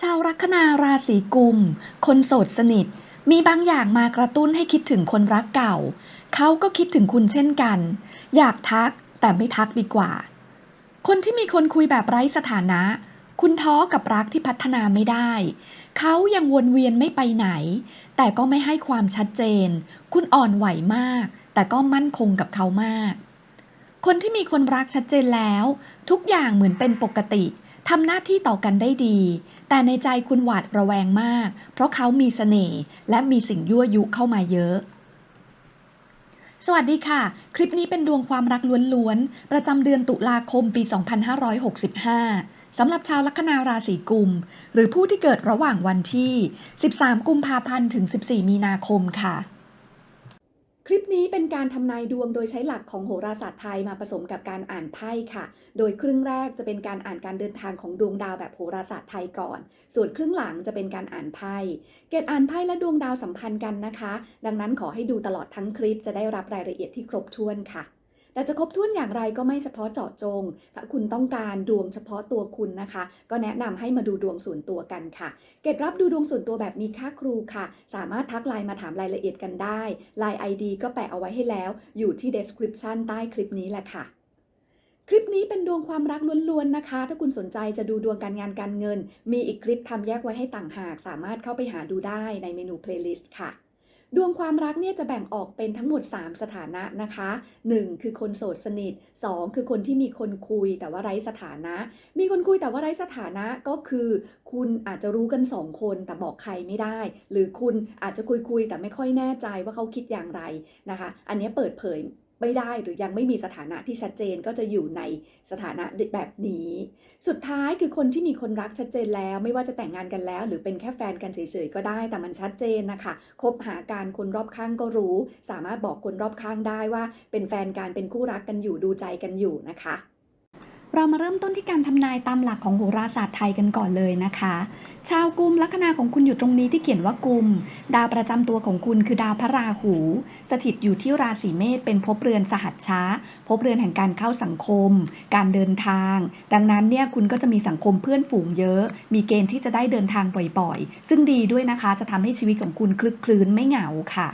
ชาวลัคนาราศีกุม คนโสดสนิท มีบางอย่างมากระตุ้นให้คิดถึงคนรักเก่า เขาก็คิดถึงคุณเช่นกัน อยากทักแต่ไม่ทักดีกว่า คนที่มีคนคุยแบบไร้สถานะ คุณท้อกับรักที่พัฒนาไม่ได้ เขายังวนเวียนไม่ไปไหน แต่ก็ไม่ให้ความชัดเจน คุณอ่อนไหวมาก แต่ก็มั่นคงกับเขามาก คนที่มีคนรักชัดเจนแล้ว ทุกอย่างเหมือนเป็นปกติ ทำหน้าที่ต่อกันได้ดี แต่ในใจคุณหวาดระแวงมาก เพราะเขามีเสน่ห์และมีสิ่งยั่วยุเข้ามาเยอะ สวัสดีค่ะ คลิปนี้เป็นดวงความรักล้วนๆ ประจำเดือนตุลาคมปี 2565สำหรับชาวลัคนาราศีกุม หรือผู้ที่เกิดระหว่างวันที่ 13 กุมภาพันธ์ ถึง 14 มีนาคมค่ะ ลิปนี้เป็นการทำนายดวงโดยใช้หลักของโหราศาสตร์ไทยมาผสมกับการอ่านไพ่ค่ะ โดยครึ่งแรกจะเป็นการอ่านการเดินทางของดวงดาวแบบโหราศาสตร์ไทยก่อน ส่วนครึ่งหลังจะเป็นการอ่านไพ่ เกตอ่านไพ่และดวงดาวสัมพันธ์กันนะคะ ดังนั้นขอให้ดูตลอดทั้งคลิปจะได้รับรายละเอียดที่ครบถ้วนค่ะ แต่จะครบถ้วนอย่างไรก็ไม่เฉพาะเจาะจง ถ้าคุณต้องการดวงเฉพาะตัวคุณนะคะ ก็แนะนำให้มาดูดวงส่วนตัวกันค่ะ เกตรับดูดวงส่วนตัวแบบมีค่าครูค่ะ สามารถทักไลน์มาถามรายละเอียดกันได้ไลน์ ID ก็แปะเอาไว้ให้แล้ว อยู่ที่ description ใต้คลิปนี้แหละค่ะคลิปนี้เป็นดวงความรักล้วนๆนะคะ ถ้าคุณสนใจจะดูดวงการงานการเงิน มีอีกคลิปทำแยกไว้ให้ต่างหาก สามารถเข้าไปหาดูได้ในเมนู playlist ค่ะ ดวงความรักเนี่ยจะแบ่งออกเป็นทั้งหมด 3 สถานะนะคะ 1. คือคนโสดสนิท 2. คือคนที่มีคนคุยแต่ว่าไร้สถานะ มีคนคุยแต่ว่าไร้สถานะก็คือ คุณอาจจะรู้กัน 2 คนแต่บอกใครไม่ได้ หรือคุณอาจจะคุยคุยแต่ไม่ค่อยแน่ใจว่าเขาคิดอย่างไรนะคะ อันนี้เปิดเผย ไม่ได้หรือยังไม่มีสถานะที่ชัดเจนก็จะอยู่ในสถานะแบบนี้ สุดท้ายคือคนที่มีคนรักชัดเจนแล้ว ไม่ว่าจะแต่งงานกันแล้ว หรือเป็นแค่แฟนกันเฉยๆก็ได้แต่มันชัดเจนนะคะคบหาการคนรอบข้างก็รู้ สามารถบอกคนรอบข้างได้ว่า เป็นแฟนกันเป็นคู่รักกันอยู่ดูใจกันอยู่นะคะ เรามาเริ่มต้นที่การทำนายตามหลักของโหราศาสตร์ไทยกันก่อนเลยนะคะ ชาวกุมลัคนาของคุณอยู่ตรงนี้ที่เขียนว่ากุม ดาวประจำตัวของคุณคือดาวพระราหู สถิตอยู่ที่ราศีเมษเป็นภพเรือนสหัชช้าภพเรือนแห่งการเข้าสังคม การเดินทาง ดังนั้นเนี่ยคุณก็จะมีสังคมเพื่อนฝูงเยอะ มีเกณฑ์ที่จะได้เดินทางบ่อยๆ ซึ่งดีด้วยนะคะจะทำให้ชีวิตของคุณคลึกคลื้นไม่เหงาค่ะ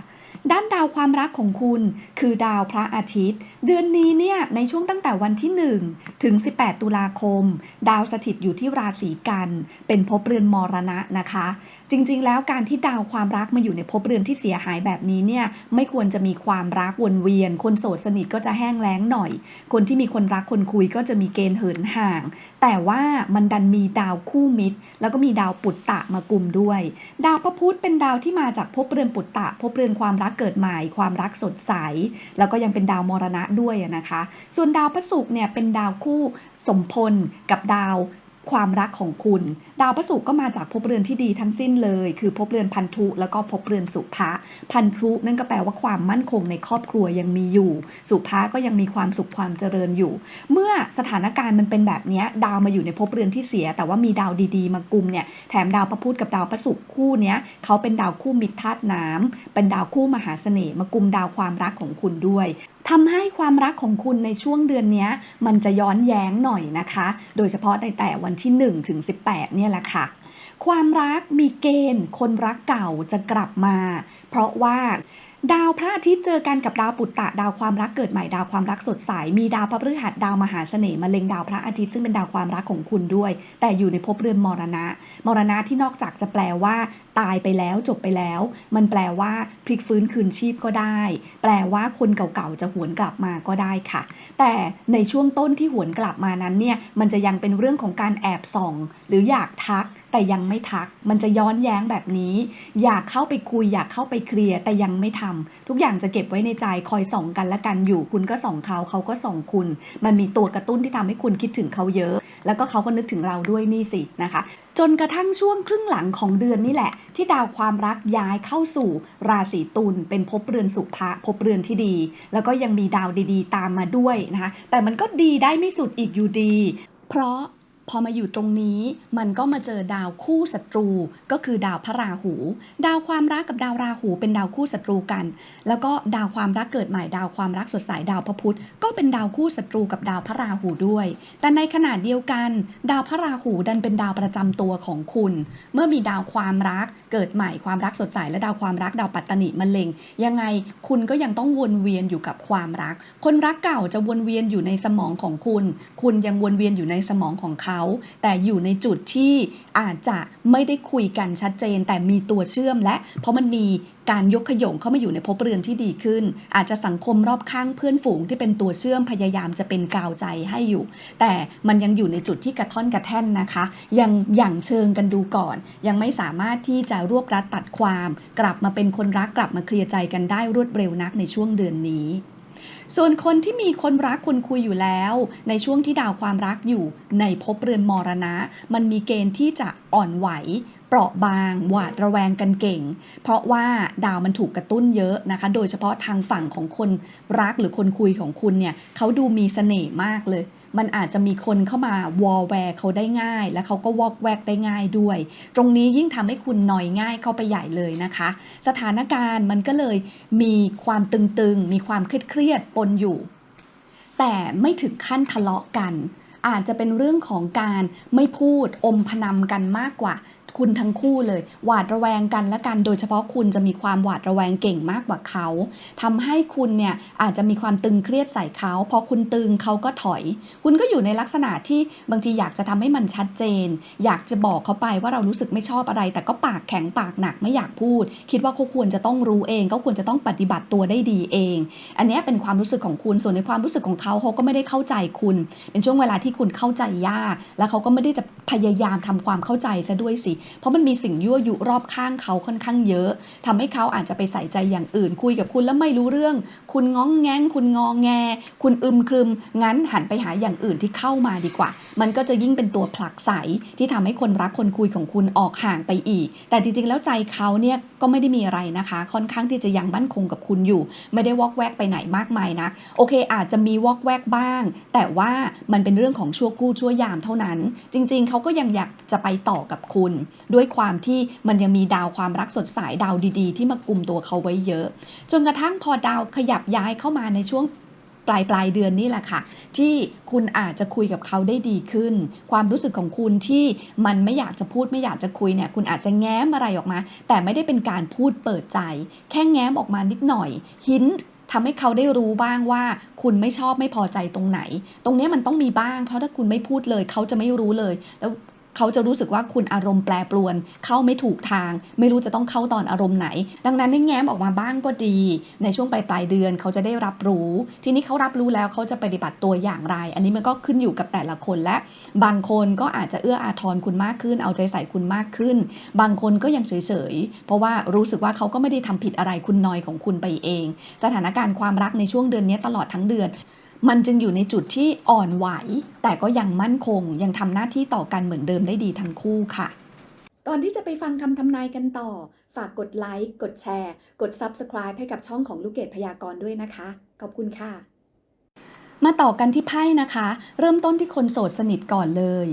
ด้านดาวความรักของคุณ คือดาวพระอาทิตย์ เดือนนี้เนี่ยในช่วงตั้งแต่วันที่ 1 ถึง 18 ตุลาคม ดาวสถิตอยู่ที่ราศีกัน เป็นภพเรือนมรณะนะคะ จริงๆ แล้วการที่ดาวความรักมาอยู่ในภพเรือนที่เสียหายแบบนี้เนี่ยไม่ควรจะมีความรักวนเวียน คนโสดสนิทก็จะแห้งแล้งหน่อย คนที่มีคนรักคนคุยก็จะมีเกณฑ์เหินห่าง แต่ว่ามันดันมีดาวคู่มิตร แล้วก็มีดาวปุตตะมากลุ่มด้วย ดาวพระพุธเป็นดาวที่มาจากภพเรือนปุตตะภพเรือนความรักเกิดใหม่ ความรักสดใส แล้วก็ยังเป็นดาวมรณะด้วยนะคะ ส่วนดาวพระศุกร์เนี่ยเป็นดาวคู่สมพลกับดาว ความรักของคุณ ดาวพระศุกร์ก็มาจากภพเรือนที่ดีทั้งสิ้นเลย คือภพเรือนพันธุ แล้วก็ภพเรือนสุภะพันธุนั่นก็แปลว่าความมั่นคงในครอบครัวยังมีอยู่ สุภะก็ยังมีความสุขความเจริญอยู่ เมื่อสถานการณ์มันเป็นแบบนี้ดาวมาอยู่ในภพเรือนที่เสีย แต่ว่ามีดาวดีๆ มากุมเนี่ยแถมดาวพระพุธกับดาวพระศุกร์คู่เนี้ยเขาเป็นดาวคู่มิตรธาตุน้ำเป็นดาวคู่มหาเสน่ห์มากุมดาวความรักของคุณด้วยทำให้ความรักของคุณในช่วงเดือนนี้มันจะย้อนแย้งหน่อยนะคะ โดยเฉพาะในแต่วันที่1ถึง18 เนี่ยแหละค่ะ ความรักมีเกณฑ์ คนรักเก่าจะกลับมา เพราะว่า ดาวพระอาทิตย์เจอกันกับดาวปุตตะดาวความรักเกิดใหม่ดาวความรักสดใสมีดาวพระพฤหัสดาวมหาเสน่ห์มาเล็งดาวพระอาทิตย์ซึ่งเป็นดาวความรักของคุณด้วย แต่อยู่ในภพเรือนมรณะ มรณะที่นอกจากจะแปลว่า ตายไปแล้วจบไปแล้ว มันแปลว่าพลิกฟื้นคืนชีพก็ได้ แปลว่าคนเก่าๆจะหวนกลับมาก็ได้ค่ะ แต่ในช่วงต้นที่หวนกลับมานั้นเนี่ยมันจะยังเป็นเรื่องของการแอบส่อง หรืออยากทัก แต่ยังไม่ทัก มันจะย้อนแย้งแบบนี้ อยากเข้าไปคุยอยากเข้าไปเคลียร์แต่ยังไม่ทำทุกอย่างจะเก็บไว้ในใจคอยส่องกันและกันอยู่ คุณก็ส่องเขาเขาก็ส่องคุณ มันมีตัวกระตุ้นที่ทำให้คุณคิดถึงเขาเยอะ แล้วก็เขาก็นึกถึงเราด้วยนี่สินะคะจนกระทั่งช่วงครึ่งหลังของเดือนนี่แหละ ที่ดาวความรักย้ายเข้าสู่ราศีตุลเป็นภพเรือนสุภะภพเรือนที่ดี แล้วก็ยังมีดาวดีๆ ตามมาด้วยนะคะแต่มันก็ดีได้ไม่สุดอีกอยู่ดี เพราะ พอมาอยู่ตรงนี้มันก็มาเจอดาวคู่ศัตรู ก็คือดาวพระราหู ดาวความรักกับดาวราหูเป็นดาวคู่ศัตรูกัน แล้วก็ดาวความรักเกิดใหม่ดาวความรักสดใสดาวพระพุธก็เป็นดาวคู่ศัตรูกับดาวพระราหูด้วย แต่ในขณะเดียวกัน ดาวพระราหูดันเป็นดาวประจำตัวของคุณ เมื่อมีดาวความรักเกิดใหม่ความรักสดใสและดาวความรักดาวปัตตนิมะเร็ง ยังไงคุณก็ยังต้องวนเวียนอยู่กับความรัก คนรักเก่าจะวนเวียนอยู่ในสมองของคุณ คุณยังวนเวียนอยู่ในสมองของเขาแต่อยู่ในจุดที่อาจจะไม่ได้คุยกันชัดเจน แต่มีตัวเชื่อมและ เพราะมันมีการยกขยงเข้ามาอยู่ในภพเรือนที่ดีขึ้น อาจจะสังคมรอบข้างเพื่อนฝูงที่เป็นตัวเชื่อมพยายามจะเป็นกาวใจให้อยู่ แต่มันยังอยู่ในจุดที่กระท่อนกระแท่นนะคะ ยังอย่างเชิงกันดูก่อน ยังไม่สามารถที่จะรวบรัดตัดความ กลับมาเป็นคนรักกลับมาเคลียร์ใจกันได้รวดเร็วนักในช่วงเดือนนี้ส่วนคนที่มีคนรักคนคุยอยู่แล้ว ในช่วงที่ดาวความรักอยู่ในภพเรือนมรณะ มันมีเกณฑ์ที่จะอ่อนไหวเปราะบาง หวาดระแวงกันเก่ง เพราะว่าดาวมันถูกกระตุ้นเยอะนะคะ โดยเฉพาะทางฝั่งของคนรักหรือคนคุยของคุณเนี่ยเขาดูมีเสน่ห์มากเลย มันอาจจะมีคนเข้ามาวอลแวร์เขาได้ง่าย และเขาก็วอกแวกได้ง่ายด้วย ตรงนี้ยิ่งทำให้คุณนอยง่ายเข้าไปใหญ่เลยนะคะ สถานการณ์มันก็เลยมีความตึงๆ มีความเครียดปนอยู่ แต่ไม่ถึงขั้นทะเลาะกัน อาจจะเป็นเรื่องของการไม่พูดอมพนำกันมากกว่า คุณทั้งคู่เลย หวาดระแวงกันและกันโดยเฉพาะคุณจะมีความหวาดระแวงเก่งมากกว่าเขาทำให้คุณเนี่ยอาจจะมีความตึงเครียดใส่เขาพอคุณตึงเขาก็ถอย คุณก็อยู่ในลักษณะที่บางทีอยากจะทำให้มันชัดเจน อยากจะบอกเขาไปว่าเรารู้สึกไม่ชอบอะไร แต่ก็ปากแข็งปากหนักไม่อยากพูด คิดว่าเขาควรจะต้องรู้เองเขาควรจะต้องปฏิบัติตัวได้ดีเอง อันนี้เป็นความรู้สึกของคุณส่วนในความรู้สึกของเขาเขาก็ไม่ได้เข้าใจคุณ เป็นช่วงเวลาที่คุณเข้าใจยาก แล้วเขาก็ไม่ได้จะพยายามทำความเข้าใจซะด้วยสิ เพราะมันมีสิ่งยั่วยุรอบข้างเขาค่อนข้างเยอะทำให้เขาอาจจะไปใส่ใจอย่างอื่น คุยกับคุณแล้วไม่รู้เรื่อง คุณง้องแง้ง คุณงองแง คุณอึมครึม งั้นหันไปหาอย่างอื่นที่เข้ามาดีกว่า มันก็จะยิ่งเป็นตัวผลักใสที่ทำให้คนรักคนคุยของคุณออกห่างไปอีก แต่จริงๆแล้วใจเขาเนี่ยก็ไม่ได้มีอะไรนะคะ ค่อนข้างที่จะยังมั่นคงกับคุณอยู่ ไม่ได้วอกแวกไปไหนมากมายนะ โอเค อาจจะมีวอกแวกบ้าง แต่ว่ามันเป็นเรื่องของชั่วครู่ชั่วยามเท่านั้น จริงๆ เขาก็ยังอยากจะไปต่อกับคุณ ด้วยความที่มันยังมีดาวความรักสดใสดาวดีๆ ที่มากลุ่มตัวเขาไว้เยอะ จนกระทั่งพอดาวขยับย้ายเข้ามาในช่วงปลายปลายเดือนนี่แหละค่ะ ที่คุณอาจจะคุยกับเขาได้ดีขึ้น ความรู้สึกของคุณที่มันไม่อยากจะพูดไม่อยากจะคุยเนี่ย คุณอาจจะแง้มอะไรออกมา แต่ไม่ได้เป็นการพูดเปิดใจ แค่แง้มออกมานิดหน่อย หิน ทำให้เขาได้รู้บ้างว่า คุณไม่ชอบไม่พอใจตรงไหน ตรงนี้มันต้องมีบ้าง เพราะถ้าคุณไม่พูดเลย เขาจะไม่รู้เลย แล้ว เขาจะรู้สึกว่าคุณอารมณ์แปรปรวน เข้าไม่ถูกทาง ไม่รู้จะต้องเข้าตอนอารมณ์ไหน ดังนั้นให้แง้มออกมาบ้างก็ดี ในช่วงปลายปลายเดือนเขาจะได้รับรู้ ทีนี้เขารับรู้แล้วเขาจะปฏิบัติตัวอย่างไร อันนี้มันก็ขึ้นอยู่กับแต่ละคนและ บางคนก็อาจจะเอื้ออาทรคุณมากขึ้น เอาใจใส่คุณมากขึ้น บางคนก็ยังเฉยๆเพราะว่ารู้สึกว่าเขาก็ไม่ได้ทำผิดอะไรคุณนอยของคุณไปเอง สถานการณ์ความรักในช่วงเดือนนี้ตลอดทั้งเดือน มันจึงอยู่ในจุดที่อ่อนไหว แต่ก็ยังมั่นคง ยังทำหน้าที่ต่อกันเหมือนเดิมได้ดีทั้งคู่ค่ะ ก่อนที่จะไปฟังคำทำนายกันต่อ ฝากกดไลค์กดแชร์ กด Subscribe ให้กับช่องของลูกเกดพยากรณ์ด้วยนะคะ ขอบคุณค่ะ มาต่อกันที่ไพ่นะคะ เริ่มต้นที่คนโสดสนิทก่อนเลย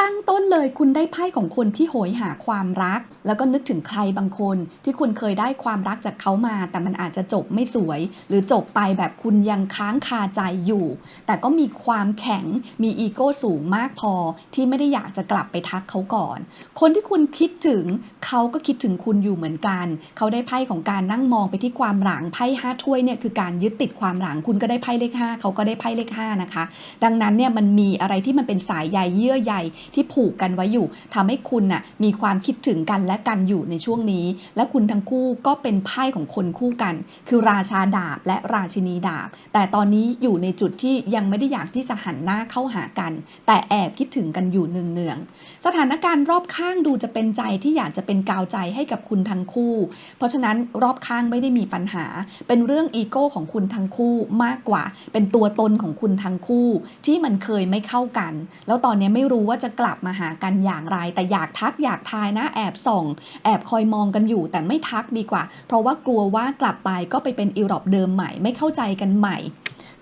ตั้งต้นเลยคุณได้ไพ่ของคนที่โหยหาความรักแล้วก็นึกถึงใครบางคนที่คุณเคยได้ความรักจากเขามา แต่มันอาจจะจบไม่สวย หรือจบไปแบบคุณยังค้างคาใจอยู่ แต่ก็มีความแข็งมีอีโก้สูงมากพอที่ไม่ได้อยากจะกลับไปทักเขาก่อน คนที่คุณคิดถึงเขาก็คิดถึงคุณอยู่เหมือนกัน เขาได้ไพ่ของการนั่งมองไปที่ความหลังไพ่ห้าถ้วยเนี่ยคือการยึดติดความหลังคุณก็ได้ไพ่เลขห้าเขาก็ได้ไพ่เลขห้านะคะ ดังนั้นเนี่ยมันมีอะไรที่มันเป็นสายใยเยื่อใยที่ผูกกันไว้อยู่ทำให้คุณน่ะมีความคิดถึงกันและกันอยู่ในช่วงนี้ และคุณทั้งคู่ก็เป็นไพ่ของคนคู่กัน คือราชาดาบและราชินีดาบ แต่ตอนนี้อยู่ในจุดที่ยังไม่ได้อยากที่จะหันหน้าเข้าหากัน แต่แอบคิดถึงกันอยู่เนืองๆสถานการณ์รอบข้างดูจะเป็นใจที่อยากจะเป็นกาวใจให้กับคุณทั้งคู่ เพราะฉะนั้นรอบข้างไม่ได้มีปัญหา เป็นเรื่องอีโก้ของคุณทั้งคู่มากกว่า เป็นตัวตนของคุณทั้งคู่ ที่มันเคยไม่เข้ากัน แล้วตอนนี้ไม่รู้ว่าจะกลับมาหากันอย่างไร แต่อยากทักอยากทายนะแอบส่องแอบคอยมองกันอยู่แต่ไม่ทักดีกว่า เพราะว่ากลัวว่ากลับไปก็ไปเป็นอิรอบเดิมใหม่ไม่เข้าใจกันใหม่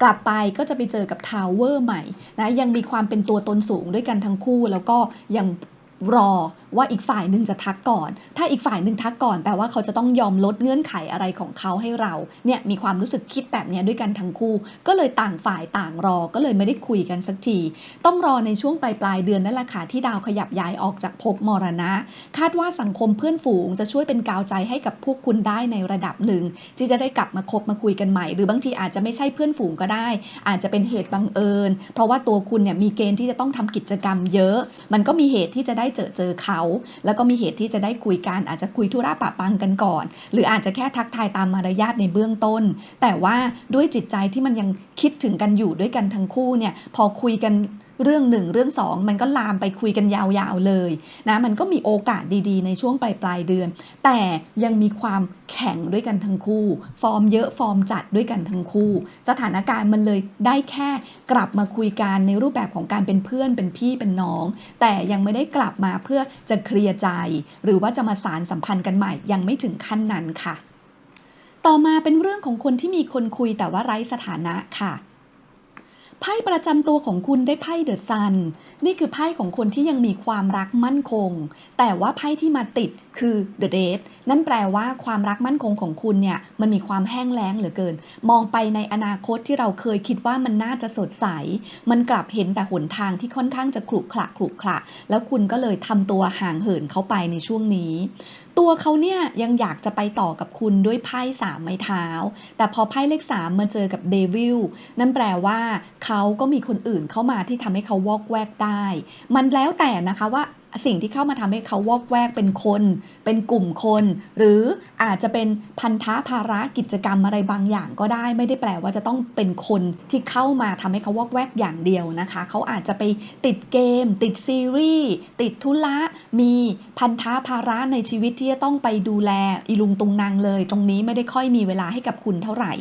กลับไปก็จะไปเจอกับทาวเวอร์ใหม่นะยังมีความเป็นตัวตนสูงด้วยกันทั้งคู่ แล้วก็ยัง รอว่าอีกฝ่ายหนึ่งจะทักก่อน ถ้าอีกฝ่ายหนึ่งทักก่อนแปลว่าเขาจะต้องยอมลดเงื่อนไขอะไรของเขาให้เรา เนี่ยมีความรู้สึกคิดแบบนี้ด้วยกันทั้งคู่ ก็เลยต่างฝ่ายต่างรอ ก็เลยไม่ได้คุยกันสักที ต้องรอในช่วงปลายปลายเดือนนั่นแหละค่ะที่ดาวขยับย้ายออกจากภพมรณะ คาดว่าสังคมเพื่อนฝูงจะช่วยเป็นกาวใจให้กับพวกคุณได้ในระดับหนึ่ง ที่จะได้กลับมาคบมาคุยกันใหม่ หรือบางทีอาจจะไม่ใช่เพื่อนฝูงก็ได้ อาจจะเป็นเหตุบังเอิญ เพราะว่าตัวคุณเนี่ยมีเกณฑ์ที่จะต้องทำกิจกรรมเยอะ มันก็มีเหตุที่จะได้เจอเจอเขา แล้วก็มีเหตุที่จะได้คุยกันอาจจะคุยธุระปะปังกันก่อน หรืออาจจะแค่ทักทายตามมารยาทในเบื้องต้น แต่ว่าด้วยจิตใจที่มันยังคิดถึงกันอยู่ด้วยกันทั้งคู่เนี่ยพอคุยกัน เรื่องหนึ่งเรื่องสองมันก็ลามไปคุยกันยาวๆเลยนะมันก็มีโอกาสดีๆ ในช่วงปลายปลายๆเดือน แต่ยังมีความแข็งด้วยกันทั้งคู่ ฟอร์มเยอะฟอร์มจัดด้วยกันทั้งคู่ สถานการณ์มันเลยได้แค่กลับมาคุยกันในรูปแบบของการเป็นเพื่อนเป็นพี่เป็นน้อง แต่ยังไม่ได้กลับมาเพื่อจะเคลียร์ใจ หรือว่าจะมาสารสัมพันธ์กันใหม่ยังไม่ถึงขั้นนั้นค่ะ ต่อมาเป็นเรื่องของคนที่มีคนคุยแต่ว่าไร้สถานะค่ะ ไพ่ประจำตัวของคุณได้ไพ่เดอะซัน นี่คือไพ่ของคนที่ยังมีความรักมั่นคง แต่ว่าไพ่ที่มาติดคือ The Dead นั่นแปลว่าความรักมั่นคงของคุณเนี่ยมันมีความแห้งแล้งเหลือเกิน มองไปในอนาคตที่เราเคยคิดว่ามันน่าจะสดใส มันกลับเห็นแต่หนทางที่ค่อนข้างจะขรุขระขรุขระแล้วคุณก็เลยทำตัวห่างเหินเขาไปในช่วงนี้ ตัวเขาเนี่ยยังอยากจะไปต่อกับคุณด้วยไพ่สามไม้เท้า แต่พอไพ่เลขสามมาเจอกับเดวิลนั่นแปลว่าเขาก็มีคนอื่นเข้ามาที่ทำให้เขาวอกแวกได้ มันแล้วแต่นะคะว่า สิ่งที่เข้ามาทำให้เขาวอกแวกเป็นคน เป็นกลุ่มคน หรืออาจจะเป็นพันธะภาระกิจกรรมอะไรบางอย่างก็ได้ ไม่ได้แปลว่าจะต้องเป็นคนที่เข้ามาทำให้เขาวอกแวกอย่างเดียวนะคะ เขาอาจจะไปติดเกม ติดซีรีส์ติดธุระมีพันธะภาระในชีวิตที่จะต้องไปดูแลอีลุงตุงนางเลย ตรงนี้ไม่ได้ค่อยมีเวลาให้กับคุณเท่าไหร่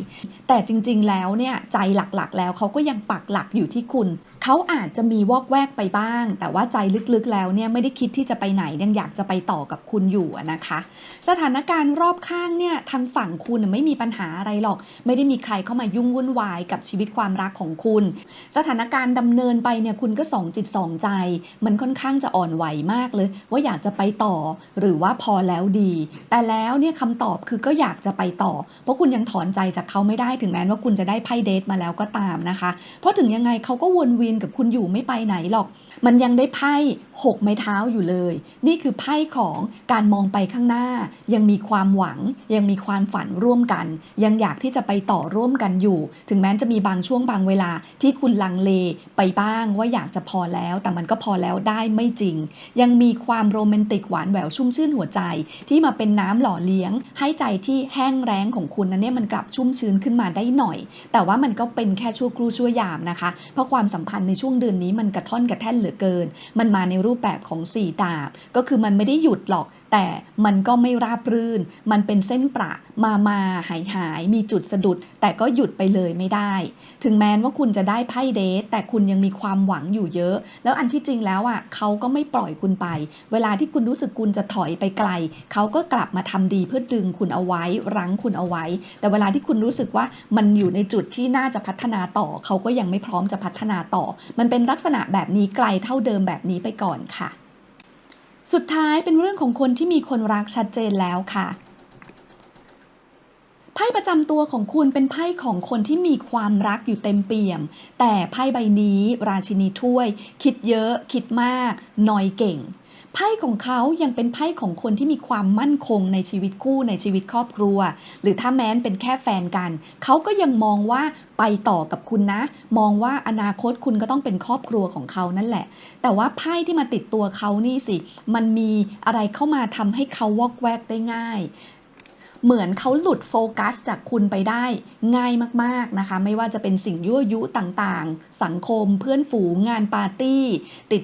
แต่จริง ๆ แล้วเนี่ยใจหลักๆ แล้วเขาก็ยังปักหลักอยู่ที่คุณ เขาอาจจะมีวอกแวกไปบ้าง แต่ว่าใจลึกๆแล้วเนี่ยไม่ได้คิดที่จะไปไหนยังอยากจะไปต่อกับคุณอยู่นะคะ สถานการณ์รอบข้างเนี่ยทางฝั่งคุณไม่มีปัญหาอะไรหรอก ไม่ได้มีใครเข้ามายุ่งวุ่นวายกับชีวิตความรักของคุณ สถานการณ์ดำเนินไปเนี่ยคุณก็สองจิตสองใจ มันค่อนข้างจะอ่อนไหวมากเลย ว่าอยากจะไปต่อหรือว่าพอแล้วดี แต่แล้วเนี่ยคำตอบคือก็อยากจะไปต่อ เพราะคุณยังถอนใจจากเขาไม่ได้ถึงแม้ว่าคุณจะได้ไพ่เดทมาแล้วก็ตามนะคะ เพราะถึงยังไงเขาก็วนเวียนกับคุณอยู่ไม่ไปไหนหรอก มันยังได้ไพ่หกไม้เท้าท้าอยู่เลย นี่คือไพ่ของการมองไปข้างหน้า ยังมีความหวัง ยังมีความฝันร่วมกัน ยังอยากที่จะไปต่อร่วมกันอยู่ ถึงแม้จะมีบางช่วงบางเวลาที่คุณลังเลไปบ้างว่าอยากจะพอแล้ว แต่มันก็พอแล้วได้ไม่จริง ยังมีความโรแมนติกหวานแหววชุ่มชื่นหัวใจ ที่มาเป็นน้ำหล่อเลี้ยง ให้ใจที่แห้งแล้งของคุณนั้นเนี่ยมันกลับชุ่มชื้นขึ้นมาได้หน่อย แต่ว่ามันก็เป็นแค่ชั่วครู่ชั่วยามนะคะ เพราะความสัมพันธ์ในช่วงเดือนนี้มันกระท่อนกระแท่นเหลือเกิน มันมาในรูปแบบของสี่ดาบ ก็คือมันไม่ได้หยุดหรอก แต่มันก็ไม่ราบรื่น มันเป็นเส้นประมามาหายหายมีจุดสะดุด แต่ก็หยุดไปเลยไม่ได้ ถึงแม้ว่าคุณจะได้ไพ่เดทแต่คุณยังมีความหวังอยู่เยอะ แล้วอันที่จริงแล้วอะเขาก็ไม่ปล่อยคุณไป เวลาที่คุณรู้สึกคุณจะถอยไปไกล เขาก็กลับมาทำดีเพื่อดึงคุณเอาไว้ รั้งคุณเอาไว้ แต่เวลาที่คุณรู้สึกว่ามันอยู่ในจุดที่น่าจะพัฒนาต่อ เขาก็ยังไม่พร้อมจะพัฒนาต่อ มันเป็นลักษณะแบบนี้ไกลเท่าเดิมแบบนี้ไปก่อนค่ะ สุดท้ายเป็นเรื่องของคนที่มีคนรักชัดเจนแล้วค่ะ ไพ่ประจำตัวของคุณเป็นไพ่ของคนที่มีความรักอยู่เต็มเปี่ยม แต่ไพ่ใบนี้ราชินีถ้วย คิดเยอะ คิดมากนอยเก่ง ไพ่ของเขายังเป็นไพ่ของคนที่มีความมั่นคงในชีวิตคู่ในชีวิตครอบครัว หรือถ้าแม้นเป็นแค่แฟนกัน เขาก็ยังมองว่าไปต่อกับคุณนะ มองว่าอนาคตคุณก็ต้องเป็นครอบครัวของเขานั่นแหละ แต่ว่าไพ่ที่มาติดตัวเขานี่สิ มันมีอะไรเข้ามาทำให้เขาวอกแวกได้ง่าย เหมือนเขาหลุดโฟกัสจากคุณไปได้ง่ายมากๆนะคะ ไม่ว่าจะเป็นสิ่งยั่วยุต่างๆ สังคมเพื่อนฝูงงานปาร์ตี้ ติด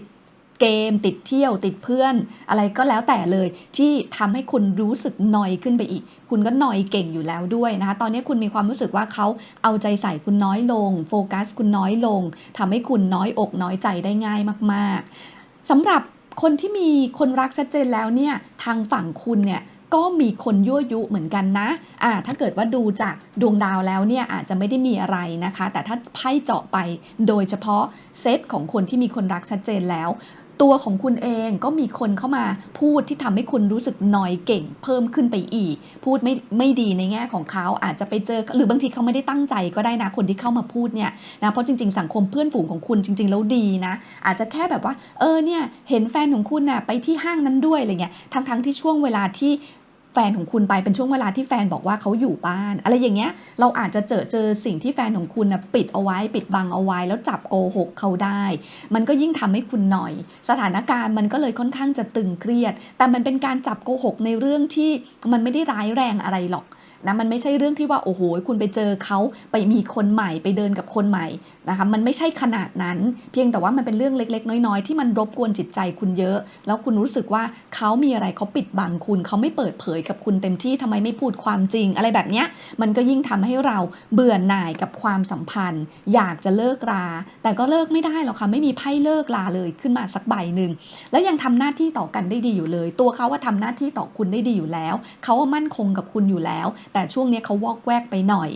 เกม ติดเที่ยวติดเพื่อน อะไรก็แล้วแต่เลย ที่ทำให้คุณรู้สึกหนอยขึ้นไปอีก คุณก็หนอยเก่งอยู่แล้วด้วยนะคะ ตอนนี้คุณมีความรู้สึกว่าเขาเอาใจใส่คุณน้อยลง โฟกัสคุณน้อยลงทำให้คุณน้อยอกน้อยใจได้ง่ายมาก ๆสำหรับคนที่มีคนรักชัดเจนแล้วเนี่ยทางฝั่งคุณเนี่ย ก็มีคนยั่วยุเหมือนกันนะอ่าถ้าเกิดว่าดูจากดวงดาวแล้วเนี่ยอาจจะไม่ได้มีอะไรนะคะ แต่ถ้าไพ่เจาะไปโดยเฉพาะเซตของคนที่มีคนรักชัดเจนแล้วตัวของคุณเองก็มีคนเข้ามาพูดที่ทำให้คุณรู้สึกนอยเก่ง เพิ่มขึ้นไปอีก พูดไม่ไม่ดีในแง่ของเขาอาจจะไปเจอหรือบางทีเขาไม่ได้ตั้งใจก็ได้นะคนที่เข้ามาพูดเนี่ยนะเพราะจริงๆ สังคมเพื่อนฝูงของคุณจริง ๆ แล้วดีนะ อาจจะแค่แบบว่า เออเนี่ยเห็นแฟนของคุณน่ะไปที่ห้างนั้นด้วยอะไรเงี้ยทั้งๆที่ช่วงเวลาที่ แฟนของคุณไปเป็นช่วงเวลาที่แฟนบอกว่าเขาอยู่บ้าน อะไรอย่างเงี้ยเราอาจจะเจอเจอสิ่งที่แฟนของคุณนะปิดเอาไว้ ปิดบังเอาไว้ แล้วจับโกหกเขาได้ มันก็ยิ่งทำให้คุณหน่อย สถานการณ์มันก็เลยค่อนข้างจะตึงเครียด แต่มันเป็นการจับโกหกในเรื่องที่มันไม่ได้ร้ายแรงอะไรหรอกนะมันไม่ใช่เรื่องที่ว่าโอ้โหคุณไปเจอเขาไปมีคนใหม่ไปเดินกับคนใหม่นะคะมันไม่ใช่ขนาดนั้น เพียงแต่ว่ามันเป็นเรื่องเล็ก ๆ น้อยๆ ที่มันรบกวนจิตใจคุณเยอะ แล้วคุณรู้สึกว่าเขามีอะไรเขาปิดบังคุณเขาไม่เปิดเผยกับคุณเต็มที่ทำไมไม่พูดความจริง อะไรแบบเนี้ยมันก็ยิ่งทำให้เราเบื่อหน่ายกับความสัมพันธ์ อยากจะเลิกรา แต่ก็เลิกไม่ได้หรอกค่ะไม่มีไพ่เลิกลาเลยขึ้นมาสักใบหนึ่งแล้วยังทำหน้าที่ต่อกันได้ดีอยู่เลย ตัวเขาว่าทำหน้าที่ต่อคุณได้ดีอยู่แล้ว เขาว่ามั่นคงกับคุณอยู่แล้ว แต่ช่วงนี้เขาวอกแวกไปหน่อย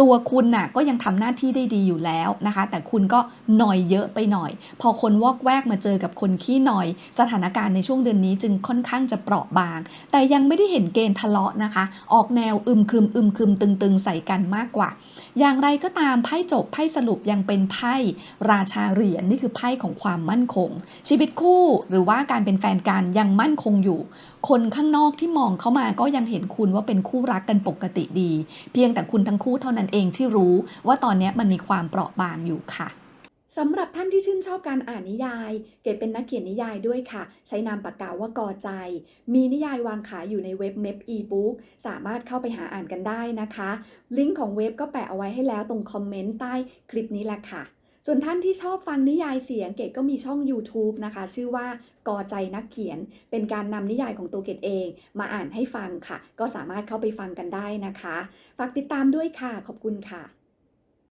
ตัวคุณน่ะก็ยังทำหน้าที่ได้ดีอยู่แล้วนะคะ แต่คุณก็หน่อยเยอะไปหน่อย พอคนวอกแวกมาเจอกับคนขี้หน่อย สถานการณ์ในช่วงเดือนนี้จึงค่อนข้างจะเปราะบาง แต่ยังไม่ได้เห็นเกณฑ์ทะเลาะนะคะ ออกแนวอึมครึมอึมครึมตึงๆ ใส่กันมากกว่า อย่างไรก็ตามไพ่จบไพ่สรุปยังเป็นไพ่ราชาเหรียญนี่คือไพ่ของความมั่นคง ชีวิตคู่หรือว่าการเป็นแฟนกันยังมั่นคงอยู่ คนข้างนอกที่มองเข้ามาก็ยังเห็นคุณว่าเป็นคู่รักกันปกติดี เพียงแต่คุณทั้งคู่เท่านั้นเองที่รู้ว่าตอนนี้มันมีความเปราะบางอยู่ค่ะ สำหรับท่านที่ชื่นชอบการอ่านนิยาย เก๋เป็นนักเขียนนิยายด้วยค่ะ ใช้นามปากกาว่ากอใจ มีนิยายวางขายอยู่ในเว็บเม p อีบุ๊กสามารถเข้าไปหาอ่านกันได้นะคะ ลิงก์ของเว็บก็แปะเอาไว้ให้แล้วตรงคอมเมนต์ใต้คลิปนี้แหละค่ะ ส่วนท่านที่ชอบฟังนิยายเสียงเกดก็มีช่อง YouTube นะคะ ชื่อว่ากอใจนักเขียน เป็นการนำนิยายของตัวเกดเอง มาอ่านให้ฟังค่ะ ก็สามารถเข้าไปฟังกันได้นะคะ ฝากติดตามด้วยค่ะ ขอบคุณค่ะ